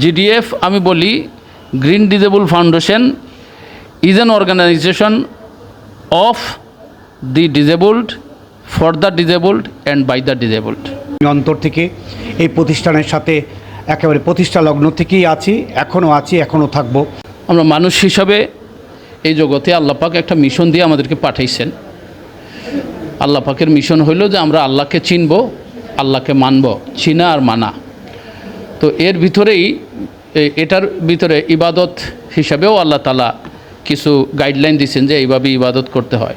GDF আমি বলি Green Disable Foundation is an organisation of the disabled for the disabled and by the disabled অন্তর থেকে এই প্রতিষ্ঠানের সাথে একেবারে প্রতিষ্ঠা লগ্ন থেকেই আছি এখনও আছি এখনও থাকব। আমরা মানুষ হিসাবে এই জগতে আল্লাপাক একটা মিশন দিয়ে আমাদেরকে পাঠাইছেন। আল্লাপাকের মিশন হইল যে আমরা আল্লাহকে চিনব আল্লাহকে মানব চিনা আর মানা। তো এর ভিতরেই এটার ভিতরে ইবাদত হিসাবেও আল্লাহ তালা কিছু গাইডলাইন দিচ্ছেন যে এইভাবে ইবাদত করতে হয়।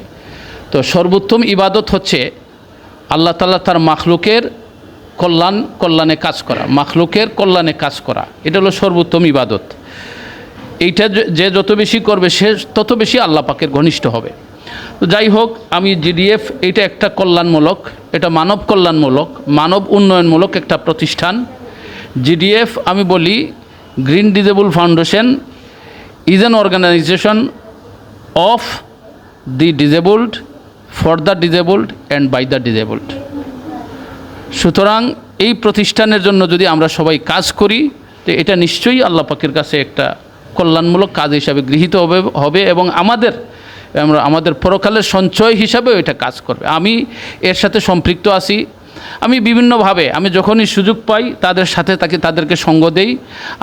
তো সর্বোত্তম ইবাদত হচ্ছে আল্লাহ তালা তার মাখলুকের কল্যাণ, কল্যাণে কাজ করা, মাখলুকের কল্যাণে কাজ করা। এটা হলো সর্বোত্তম ইবাদত। এইটা যে- যত বেশি করবে, সে তত বেশি আল্লাহ পাকের ঘনিষ্ঠ হবে। তো যাই হোক, আমি জিডিএফ এটা একটা কল্যাণমূলক, এটা মানব কল্যাণমূলক, মানব উন্নয়নমূলক একটা প্রতিষ্ঠান। জিডিএফ, আমি বলি Green Disable Foundation is an organisation of the disabled for the disabled and by the disabled সুতরাং এই প্রতিষ্ঠানের জন্য যদি আমরা সবাই কাজ করি, তো এটা নিশ্চয়ই আল্লাহ কাছে একটা কল্যাণমূলক কাজ হিসাবে গৃহীত হবে হবে এবং আমাদের, আমরা, আমাদের পরকালের সঞ্চয় হিসাবেও এটা কাজ করবে। আমি এর সাথে সম্পৃক্ত আছি। আমি বিভিন্নভাবে, আমি যখনই সুযোগ পাই তাদের সাথে তাকে, তাদেরকে সঙ্গ দেই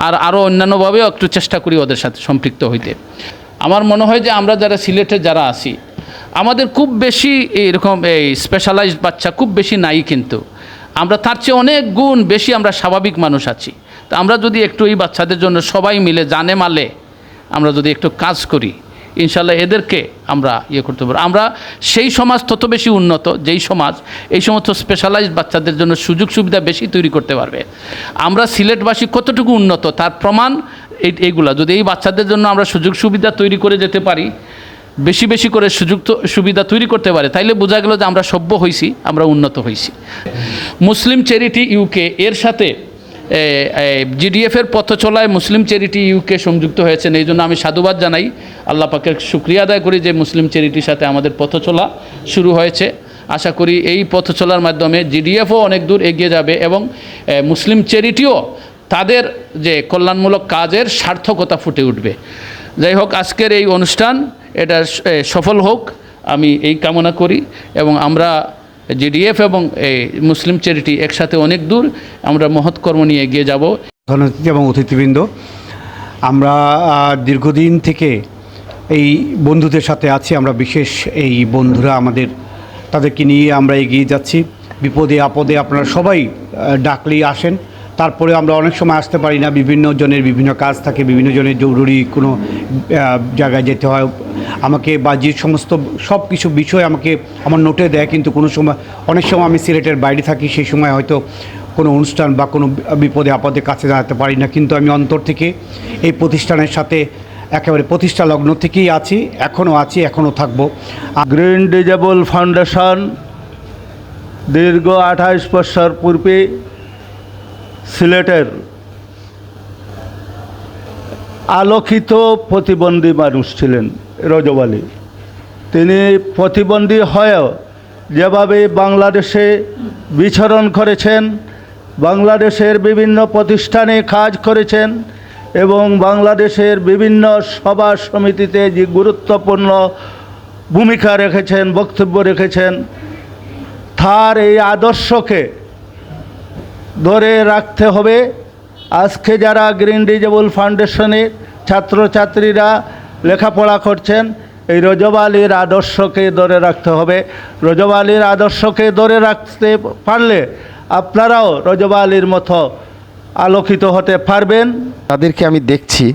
আর আরও অন্যান্যভাবেও একটু চেষ্টা করি ওদের সাথে সম্পৃক্ত হইতে। আমার মনে হয় যে আমরা যারা সিলেটে যারা আছি, আমাদের খুব বেশি এরকম এই স্পেশালাইজড বাচ্চা খুব বেশি নাই কিন্তু। আমরা তার চেয়ে অনেক গুণ বেশি আমরা স্বাভাবিক মানুষ আছি। তো আমরা যদি একটু এই বাচ্চাদের জন্য সবাই মিলে জানে মালে, আমরা যদি একটু কাজ করি ইনশাল্লাহ এদেরকে আমরা ইয়ে করতে পারব। আমরা সেই সমাজ তত বেশি উন্নত, যেই সমাজ এই সমস্ত স্পেশালাইজড বাচ্চাদের জন্য সুযোগ সুবিধা বেশি তৈরি করতে পারবে। আমরা সিলেটবাসী কতটুকু উন্নত তার প্রমাণ এই, এইগুলা। যদি এই বাচ্চাদের জন্য আমরা সুযোগ সুবিধা তৈরি করে যেতে পারি, বেশি বেশি করে সুযোগ সুবিধা তৈরি করতে পারে, তাইলে বোঝা গেল যে আমরা সভ্য হয়েছি আমরা উন্নত হয়েছি মুসলিম চ্যারিটি ইউকে এর সাথে জিডিএফের পথ চলায় মুসলিম চ্যারিটি ইউকে সংযুক্ত হয়েছেন। এই জন্য আমি সাধুবাদ জানাই। আল্লাহ পাকের শুক্রিয়া আদায় করি যে মুসলিম চ্যারিটির সাথে আমাদের পথ চলা শুরু হয়েছে। আশা করি এই পথ চলার মাধ্যমে জিডিএফও অনেক দূর এগিয়ে যাবে এবং মুসলিম চ্যারিটিও তাদের যে কল্যাণমূলক কাজের সার্থকতা ফুটে উঠবে। যাই হোক, আজকের এই অনুষ্ঠান এটা সফল হোক। আমি এই কামনা করি এবং আমরা জিডিএফ এবং এই মুসলিম চ্যারিটি একসাথে অনেক দূর আমরা মহৎ কর্ম নিয়ে এগিয়ে যাব। ধন্যবাদ এবং অতিথিবৃন্দ, আমরা দীর্ঘদিন থেকে এই বন্ধুদের সাথে আছি, আমরা বিশেষ এই বন্ধুরা আমাদের, তাদেরকে নিয়ে আমরা এগিয়ে যাচ্ছি। বিপদে আপদে আপনারা সবাই ডাকলেই আসেন। তারপরে আমরা অনেক সময় আসতে পারি না, বিভিন্ন জনের বিভিন্ন কাজ থাকে, বিভিন্ন জনের জরুরি কোনো জায়গায় যেতে হয়। আমাকে বা যে সমস্ত সব কিছু বিষয় আমাকে আমার নোটে দেয়, কিন্তু কোনো সময়, অনেক সময় আমি সিলেটের বাইরে থাকি, সেই সময় হয়তো কোনো অনুষ্ঠান বা কোনো বিপদে আপদে কাছে দাঁড়াতে পারি না। কিন্তু আমি অন্তর থেকে এই প্রতিষ্ঠানের সাথে একেবারে প্রতিষ্ঠা লগ্ন থেকেই আছি, এখনও আছি, এখনও থাকব। গ্রিন ডিজেবল ফাউন্ডেশন দীর্ঘ আঠাইশ বছর পূর্বে সিলেটের আলোকিত প্রতিবন্ধী মানুষ ছিলেন। রজব আলী তিনি প্রতিবন্ধী হয়েও যেভাবে বাংলাদেশে বিচরণ করেছেন, বাংলাদেশের বিভিন্ন প্রতিষ্ঠানে কাজ করেছেন এবং বাংলাদেশের বিভিন্ন সভা সমিতিতে যে গুরুত্বপূর্ণ ভূমিকা রেখেছেন, বক্তব্য রেখেছেন, তার এই আদর্শকে ধরে রাখতে হবে। আজকে যারা গ্রিন ডিজেবল ফাউন্ডেশনের ছাত্রছাত্রীরা লেখাপড়া করছেন, এই রজব আলীর আদর্শকে ধরে রাখতে হবে। রজব আলীর আদর্শকে ধরে রাখতে পারলে আপনারাও রজব আলীর মতো আলোকিত হতে পারবেন। তাদেরকে আমি দেখছি,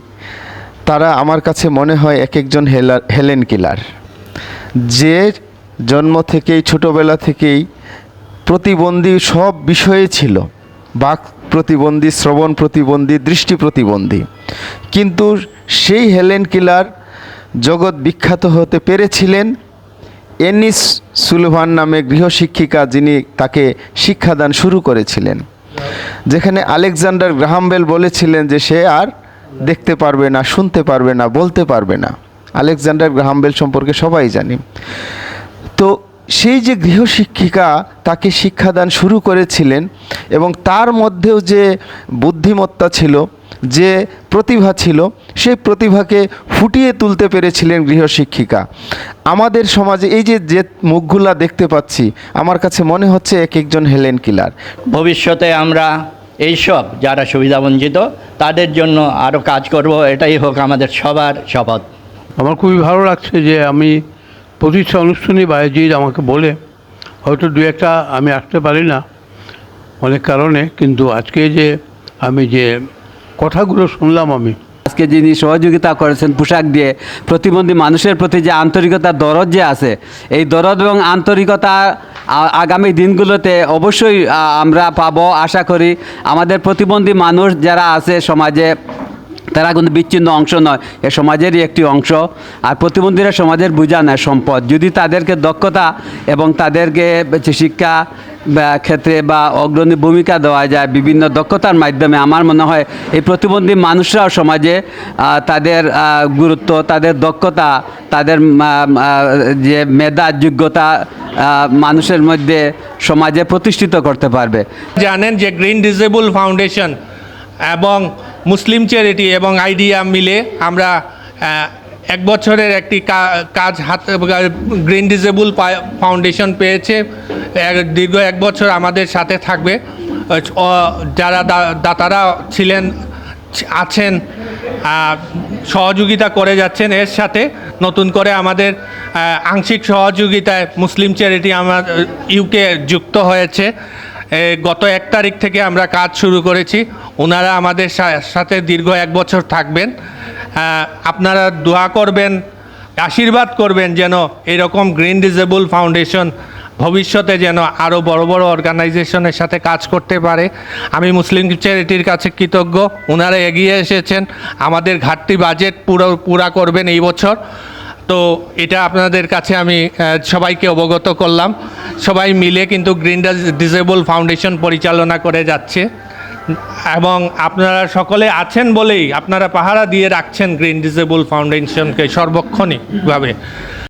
তারা আমার কাছে মনে হয় এক একজন হেলার হেলেন কিলার। যে জন্ম থেকেই, ছোটোবেলা থেকেই প্রতিবন্ধী সব বিষয়ে ছিল। বাক প্রতিবন্ধী, শ্রবণ প্রতিবন্ধী, দৃষ্টি প্রতিবন্ধী। কিন্তু সেই হেলেন কিলার জগৎ বিখ্যাত হতে পেরেছিলেন এনিস সুলভান নামে গৃহশিক্ষিকা যিনি তাকে শিক্ষাদান শুরু করেছিলেন। যেখানে আলেকজান্ডার গ্রাহামবেল বলেছিলেন যে সে আর দেখতে পারবে না, শুনতে পারবে না, বলতে পারবে না। আলেকজান্ডার গ্রাহামবেল সম্পর্কে সবাই জানি। তো সেই যে গৃহশিক্ষিকা তাকে শিক্ষাদান শুরু করেছিলেন এবং তার মধ্যেও যে বুদ্ধিমত্তা ছিল যে প্রতিভা ছিল সেই প্রতিভাকে ফুটিয়ে তুলতে পেরেছিলেন গৃহশিক্ষিকা। আমাদের সমাজে এই যে যে মুখগুলা দেখতে পাচ্ছি আমার কাছে মনে হচ্ছে এক একজন হেলেন কিলার। ভবিষ্যতে আমরা এইসব যারা সুবিধাবঞ্চিত তাদের জন্য আরও কাজ করব এটাই হোক আমাদের সবার শপথ। আমার খুবই ভালো লাগছে যে আমি প্রতিষ্ঠা অনুষ্ঠানে বায়োজিৎ আমাকে বলে হয়তো দু একটা আমি আসতে পারি না অনেক কারণে কিন্তু আজকে যে আমি যে কথাগুলো শুনলাম আমি। আজকে যিনি সহযোগিতা করেছেন পোশাক দিয়ে, প্রতিবন্ধী মানুষের প্রতি যে আন্তরিকতা দরদ যে আছে, এই দরদ এবং আন্তরিকতা আগামী দিনগুলোতে অবশ্যই আমরা পাবো, আশা করি আমাদের প্রতিবন্ধী মানুষ যারা আছে সমাজে, তারা কিন্তু বিচ্ছিন্ন অংশ নয়, এ সমাজেরই একটি অংশ। আর প্রতিবন্ধীরা সমাজের বোঝা নয় সম্পদ। যদি তাদেরকে দক্ষতা এবং তাদেরকে শিক্ষা ক্ষেত্রে বা অগ্রণী ভূমিকা দেওয়া যায় বিভিন্ন দক্ষতার মাধ্যমে। আমার মনে হয় এই প্রতিবন্ধী মানুষরাও সমাজে তাদের গুরুত্ব, তাদের দক্ষতা, তাদের যে মেধা, যোগ্যতা মানুষের মধ্যে সমাজে প্রতিষ্ঠিত করতে পারবে। জানেন যে গ্রিন ডিসেবল ফাউন্ডেশন এবং মুসলিম চ্যারিটি এবং আইডিয়া মিলে আমরা এক বছরের একটি কাজ হাত, গ্রিন ডিসেবল ফাউন্ডেশন পেয়েছে। দীর্ঘ এক বছর আমাদের সাথে থাকবে। যারা দাতারা ছিলেন আছেন সহযোগিতা করে যাচ্ছেন, এর সাথে নতুন করে আমাদের আংশিক সহযোগিতায় মুসলিম চ্যারিটি আমার ইউকে যুক্ত হয়েছে। গত এক তারিখ থেকে আমরা কাজ শুরু করেছি। ওনারা আমাদের সাথে দীর্ঘ এক বছর থাকবেন। আপনারা দোয়া করবেন, আশীর্বাদ করবেন যেন এরকম গ্রিন ডিজেবল ফাউন্ডেশন ভবিষ্যতে যেন আরও বড় বড় অর্গানাইজেশনের সাথে কাজ করতে পারে। আমি মুসলিম চ্যারিটির কাছে কৃতজ্ঞ ওনারা এগিয়ে এসেছেন, আমাদের ঘাটতি বাজেট পুরো, পুরা করবেন এই বছর। তো এটা আপনাদের কাছে আমি সবাইকে অবগত করলাম। সবাই মিলে কিন্তু গ্রিন ডিজেবল ফাউন্ডেশন পরিচালনা করে যাচ্ছে। এবং আপনারা সকলে আছেন বলেই আপনারা পাহারা দিয়ে রাখছেন গ্রিন ডিজেবল ফাউন্ডেশনকে সর্বক্ষণিকভাবে।